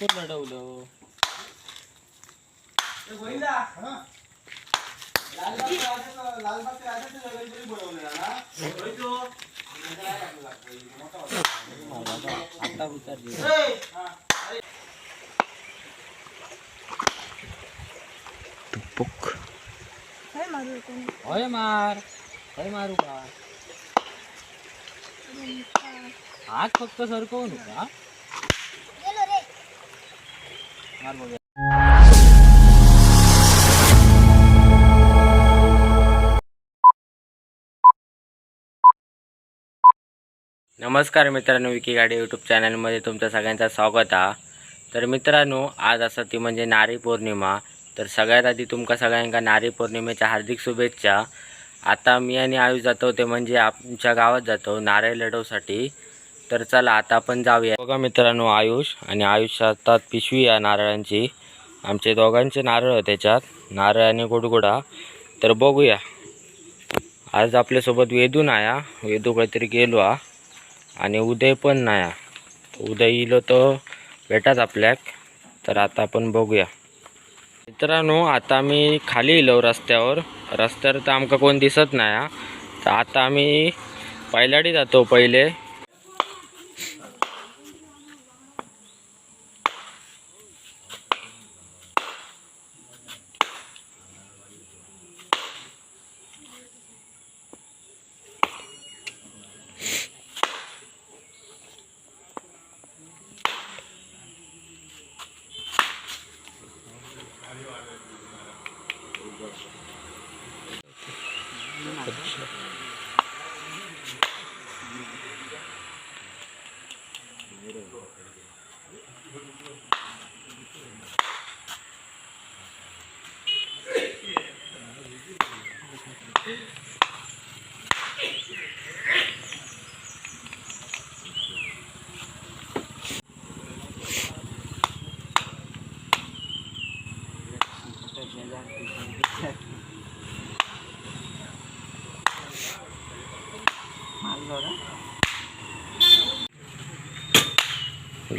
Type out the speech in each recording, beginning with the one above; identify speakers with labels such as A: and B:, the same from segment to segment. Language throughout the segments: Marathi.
A: भरपूर लढवलं. आता विचार
B: काय मारू कोणी
A: होय मार. होय मारू का? हात फक्त सरकवू नका नमस्कार मित्रांनो विकी गाडी यूट्यूब चॅनलमध्ये तुमच्या सगळ्यांचं स्वागत आहे. तर मित्रांनो आज असं ती म्हणजे नारी पौर्णिमा. तर सगळ्यात आधी तुमका सगळ्यांका नारी पौर्णिमेच्या हार्दिक शुभेच्छा. आता मी आणि आयुष जातो ते म्हणजे आमच्या गावात जातो नारळ लढवसाठी. तर चला आता आपण जाऊया. बघा मित्रांनो आयुष आणि आयुष हातात पिशवी आहे नारळांची. आमचे दोघांचे नारळ आहे त्याच्यात. नारळ आणि गुडगुडा. तर बघूया. आज आपल्यासोबत वेदू नाया. वेदू काहीतरी गेलो हा. आणि उदय पण नाही हा. उदय इलो तर भेटाच आपल्याक. तर आता आपण बघूया. मित्रांनो आता आम्ही खाली येलो रस्त्यावर. रस्त्यावर तर आमका कोण दिसत नाही हा. तर आता आम्ही पहिल्याडी जातो पहिले.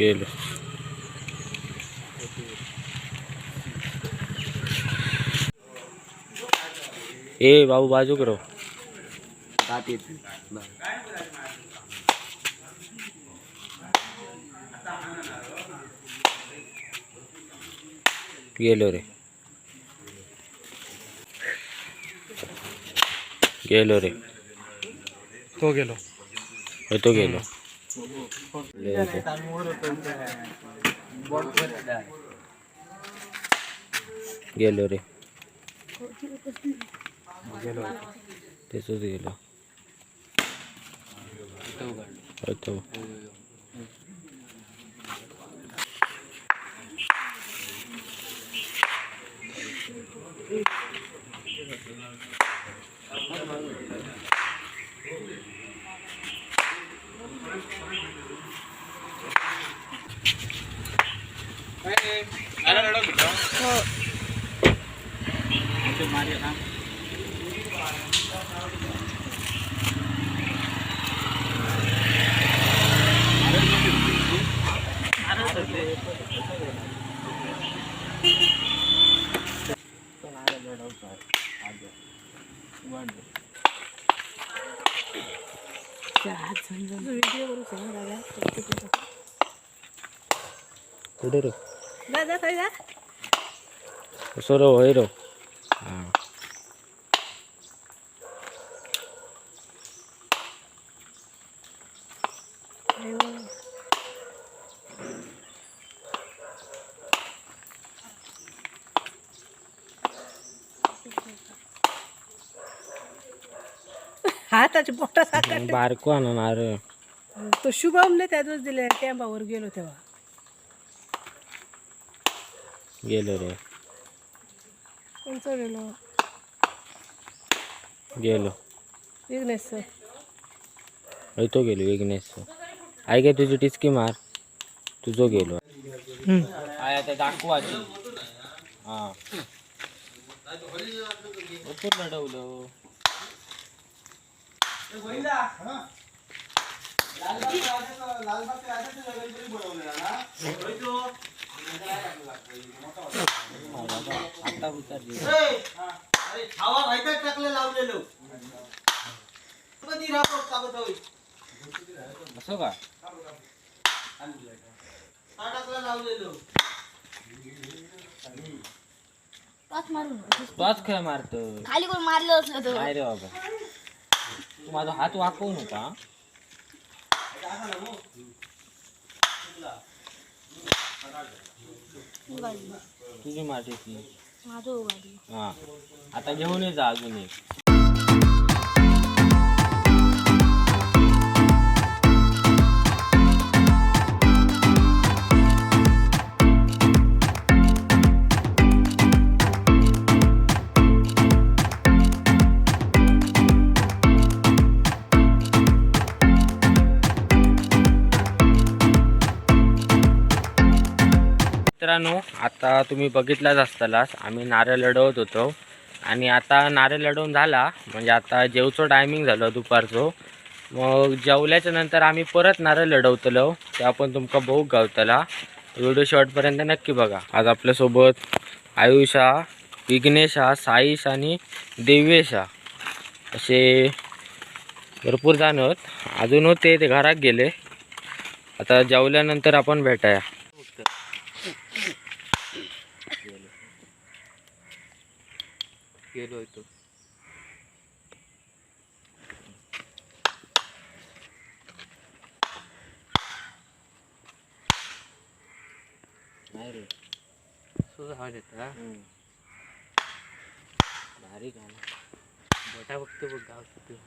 A: गेलो. ए बाबू बाजू करो. गेलो रे. गेलो रे.
C: तो गेलो.
A: तो गेलो. गेलो रे
C: गेलो
A: तेच गेलो होय तो
B: व्हिडिओ करू सांग दादा
A: कुठे रे
B: जा जा खाली जा
A: कसं रो होय रो हां
B: हाताची. बोटा साखर
A: बारको आणणार.
B: तो शुभमने त्या दिवस दिले कॅम्पावर गेलो तेव्हा.
A: गेलो रे.
B: कोण चढलो
A: गेलो.
B: विघ्नेश सर
A: तो गेलो विघ्नेश. आई काय तुझी टिचकी मार. तुझो गेलो. आय आता दाखवू हां. आता विचारली
D: अरे खावा माहिती टाकले लावलेलो? कधी राहतो कागद होईल.
A: असं का?
D: टाकला लावलेलो.
E: पाच मारून
A: खेळ मारतो
E: खाली कोण मारलं असलं तर
A: रे बाबा. माझा हात वाकवू नका
E: उगाडली
A: तुझी ती.
E: माझं
A: हा. आता घेऊन ये जा अजून एक. मित्रांनो आता तुम्ही बघितलाच असतालाच आम्ही नारळ लढवत होतो. आणि आता नारळ लढवून झाला म्हणजे आता जेवचो टायमिंग झालं दुपारचो. मग जेवल्याच्या नंतर आम्ही परत नारळ लढवतलो. ते आपण तुमका बघू गावतला. व्हिडिओ शॉर्टपर्यंत नक्की बघा. आज आपल्यासोबत आयुष हा विघ्नेश हा साईश आणि देवेश हा असे भरपूर जण अजून होते ते घरात गेले. आता जेवल्यानंतर आपण भेटाया. गेलो तो नाही रे.
C: तुझा आवाज येतो हा?
A: भारी गाणं.
C: मोठा बघतो बघ गाव किती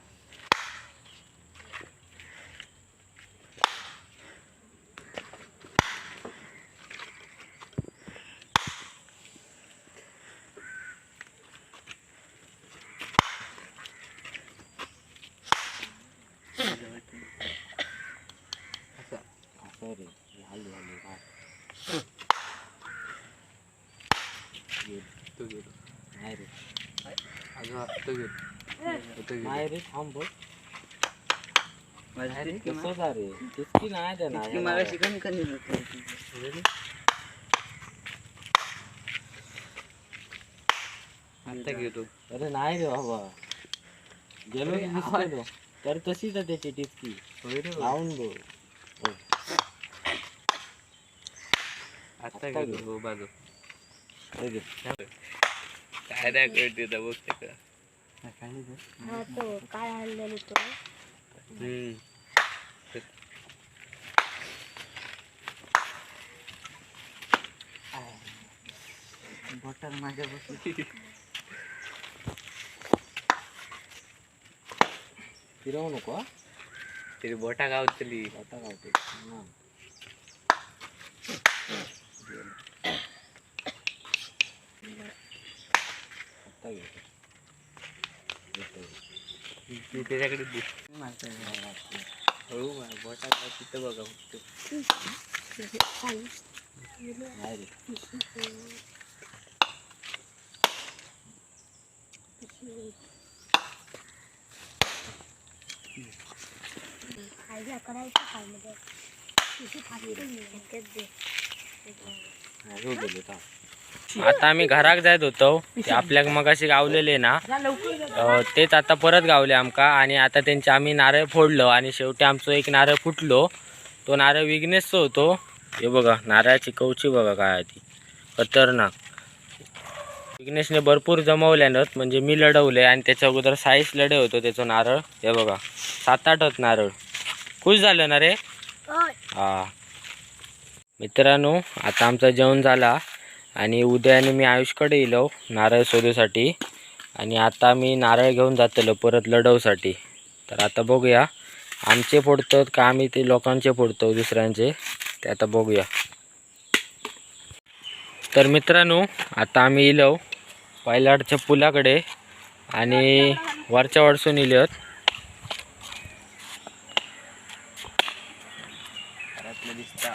A: असं रे झाली झाली काय
C: तो गेलो
A: नाही रे
C: अजून तो गेलो तो गेलो
A: नाही रे थांब बघ कसं जा रे तितकी नाही देणार
C: आता गेलो
A: अरे नाही रे बाबा गेलो की दिसलेलो तर तशीच आहे त्याची टिचकी
C: होय रे
A: लावून बघ
C: आता गेलो हो बाजू. काय नाही कळते तर बघते का
E: हा तो काय आणलेलं तो?
C: हम्म.
D: बटर माझ्या बसून
A: फिरवू नको.
C: तरी बोटा गावतली.
A: आता गावते हा. आता घेतो. घेतो.
C: ती त्याच्याकडे दिस हळू मार, बोटा गाव तिथं बघा फक्त
A: आता आम्ही घराक जायत होतो. ते आपल्याक मगाशी गावलेले ना. तेच आता परत गावले आमका. आणि आता त्यांचे आम्ही नारळ फोडलो. आणि शेवटी आमचं एक नारळ फुटलो. तो नारळ विघ्नेशचा होतो. हे बघा नारळाची कवची बघा काय ती. खतरनाक. विघ्नेशने भरपूर जमवल्यानं म्हणजे मी लढवले. आणि त्याच्या अगोदर साईस लढे होतो त्याचं नारळ. हे बघा सात आठच नारळ. खुश झालं ना रे? हा. मित्रांनो आता आमचं जेवण झाला. आणि उद्याने मी आयुषकडे येलो नारळ शोधूसाठी. आणि आता मी नारळ घेऊन जातलो परत लढवसाठी. तर आता बघूया. आमचे फोडतो का आम्ही ते लोकांचे फोडतो दुसऱ्यांचे? ते आता बघूया. तर मित्रांनो आता आम्ही इलो पायलाडच्या पुलाकडे. आणि वरच्या वरसून इले
C: आहोत दिसता.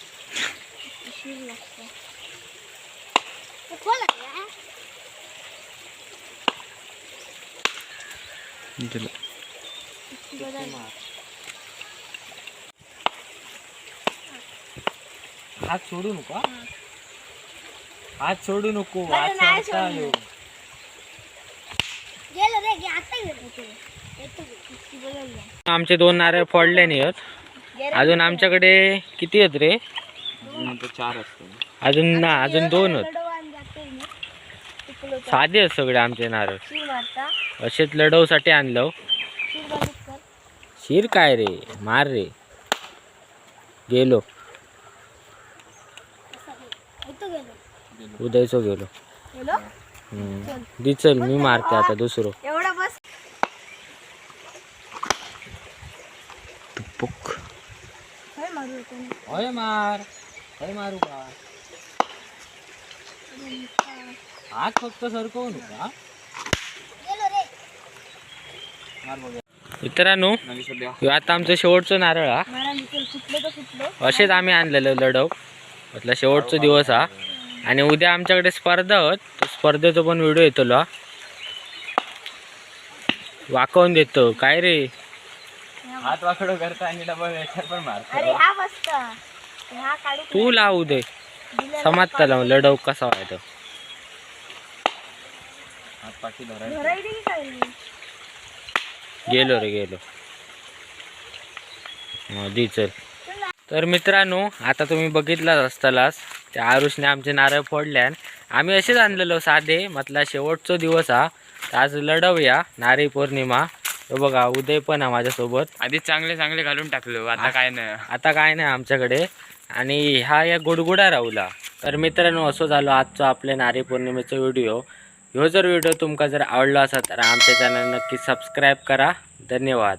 A: हात सोडू नको हा. हात सोडू नको हात
E: नाही
A: सोडता
E: सोडणार.
A: येऊ.
E: गेलो रे गे आता गेलो तू येतो किती बोलवलं
A: आमचे दोन नारळ फोडले नाही आहेत अजून आमच्याकडे किती आहेत रे
C: चार असतो.
A: अजून ना अजून दोन
E: तर
A: साधे आहेत सगळे आमचे नारळ. असेच लढवसाठी आणलं
E: शीर कर
A: शिर काय रे? मार रे. गेलो. उदयचो गेलो.
E: गेलो?
A: हम्म. दि चल मी मारते आता दुसरं.
E: एवढा बस.
A: तुपुक.
E: काय मारू.
A: मार का? हात फक्त सरकवू नका
E: गेलो रे
A: मित्रांनो आता आमचं शेवटचं नारळ हा. असेच आम्ही आणलेलं लढव म्हटलं शेवटचा दिवस हा. आणि उद्या आमच्याकडे स्पर्धा होत स्पर्धेचा पण व्हिडिओ येतो. वाकवून देतो. काय रे?
C: हात वाकडो करता आणि डबल याच्यावर पण मारतो.
E: हा हा
A: तू लावू दे. समजता लावून लढव कसा व्हायचं गेलो रे गेलो. हा, दी चल. तर मित्रांनो आता तुम्ही बघितलाच असतालाच त्या आरुषने आमचे नारळ फोडल्यान आम्ही असेच आणलेलो साधे म्हटला शेवटचा दिवस हा. तर आज लढवूया नारळी पौर्णिमा. तो बघा उदय पण आहे माझ्यासोबत.
C: आधी चांगले चांगले घालून टाकलो आता काय नाही.
A: आता काय नाही आमच्याकडे. आणि ह्या या गुडगुडा राहुला. तर मित्रांनो असं झालं आजचा आपल्या नारी पौर्णिमेचा व्हिडिओ. ह्यो जर व्हिडिओ तुमका जर आवडला असा तर आमच्या चॅनल नक्की सबस्क्राईब करा. धन्यवाद.